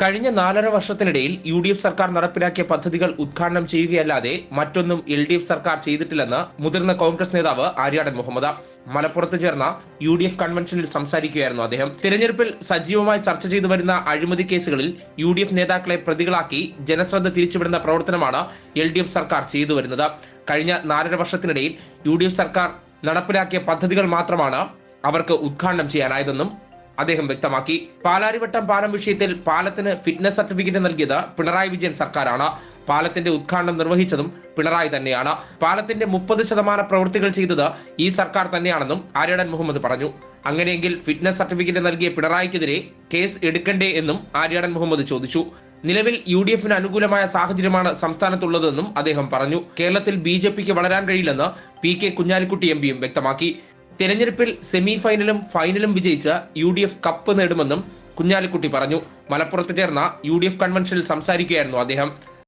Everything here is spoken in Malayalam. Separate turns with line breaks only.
കഴിഞ്ഞ നാലര വർഷത്തിനിടയിൽ യു ഡി എഫ് സർക്കാർ നടപ്പിലാക്കിയ പദ്ധതികൾ ഉദ്ഘാടനം ചെയ്യുകയല്ലാതെ മറ്റൊന്നും എൽ ഡി എഫ് സർക്കാർ ചെയ്തിട്ടില്ലെന്ന് മുതിർന്ന കോൺഗ്രസ് നേതാവ് ആര്യാടൻ മുഹമ്മദ്. മലപ്പുറത്ത് ചേർന്ന യു ഡി എഫ് കൺവെൻഷനിൽ സംസാരിക്കുകയായിരുന്നു അദ്ദേഹം. തിരഞ്ഞെടുപ്പിൽ സജീവമായി ചർച്ച ചെയ്തു വരുന്ന അഴിമതി കേസുകളിൽ യു ഡി എഫ് നേതാക്കളെ പ്രതികളാക്കി ജനശ്രദ്ധ തിരിച്ചുവിടുന്ന പ്രവർത്തനമാണ് എൽ ഡി എഫ് സർക്കാർ ചെയ്തു വരുന്നത്. കഴിഞ്ഞ നാലര വർഷത്തിനിടയിൽ യു ഡി എഫ് സർക്കാർ നടപ്പിലാക്കിയ പദ്ധതികൾ മാത്രമാണ് അവർക്ക് ഉദ്ഘാടനം ചെയ്യാനായതെന്നും അദ്ദേഹം വ്യക്തമാക്കി. പാലാരിവട്ടം പാലം വിഷയത്തിൽ പാലത്തിന് ഫിറ്റ്നസ് സർട്ടിഫിക്കറ്റ് നൽകിയത് പിണറായി വിജയൻ സർക്കാരാണ്. പാലത്തിന്റെ ഉദ്ഘാടനം നിർവഹിച്ചതും പിണറായി തന്നെയാണ്. പാലത്തിന്റെ മുപ്പത് ശതമാനം പ്രവൃത്തികൾ ചെയ്തത് ഈ സർക്കാർ തന്നെയാണെന്നും ആര്യടൻ മുഹമ്മദ് പറഞ്ഞു. അങ്ങനെയെങ്കിൽ ഫിറ്റ്നസ് സർട്ടിഫിക്കറ്റ് നൽകിയ പിണറായിക്കെതിരെ കേസ് എടുക്കണ്ടേ എന്നും ആര്യടൻ മുഹമ്മദ് ചോദിച്ചു. നിലവിൽ യു ഡി എഫിന് അനുകൂലമായ സാഹചര്യമാണ് സംസ്ഥാനത്തുള്ളതെന്നും അദ്ദേഹം പറഞ്ഞു. കേരളത്തിൽ ബി ജെ പിക്ക് വളരാൻ കഴിയില്ലെന്ന് പി കെ കുഞ്ഞാലിക്കുട്ടി എം പിയും വ്യക്തമാക്കി. തെരഞ്ഞെടുപ്പിൽ സെമി ഫൈനലും ഫൈനലും വിജയിച്ച യു ഡി എഫ് കപ്പ് നേടുമെന്നും കുഞ്ഞാലിക്കുട്ടി പറഞ്ഞു. മലപ്പുറത്ത് ചേർന്ന യു ഡി എഫ് കൺവെൻഷനിൽ സംസാരിക്കുകയായിരുന്നു അദ്ദേഹം.